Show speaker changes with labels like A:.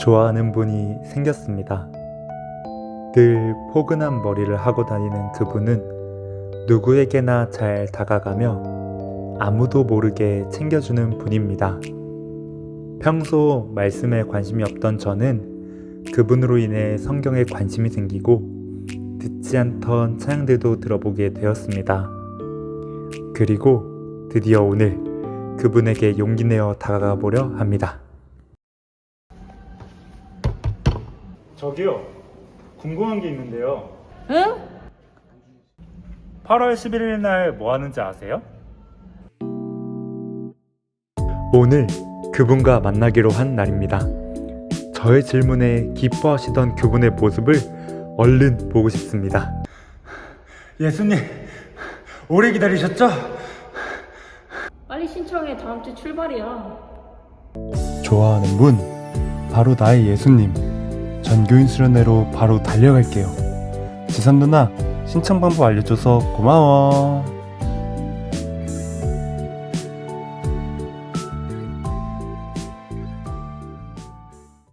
A: 좋아하는 분이 생겼습니다. 늘 포근한 머리를 하고 다니는 그분은 누구에게나 잘 다가가며 아무도 모르게 챙겨주는 분입니다. 평소 말씀에 관심이 없던 저는 그분으로 인해 성경에 관심이 생기고 듣지 않던 찬양들도 들어보게 되었습니다. 그리고 드디어 오늘 그분에게 용기 내어 다가가 보려 합니다. 저기요, 궁금한 게 있는데요.
B: 응?
A: 8월 11일 날 뭐 하는지 아세요? 오늘 그분과 만나기로 한 날입니다. 저의 질문에 기뻐하시던 그분의 모습을 얼른 보고 싶습니다. 예수님, 오래 기다리셨죠?
B: 빨리 신청해 다음 주 출발이야
A: 좋아하는 분, 바로 나의 예수님. 전교인 수련회로 바로 달려갈게요. 지선 누나, 신청 방법 알려줘서 고마워.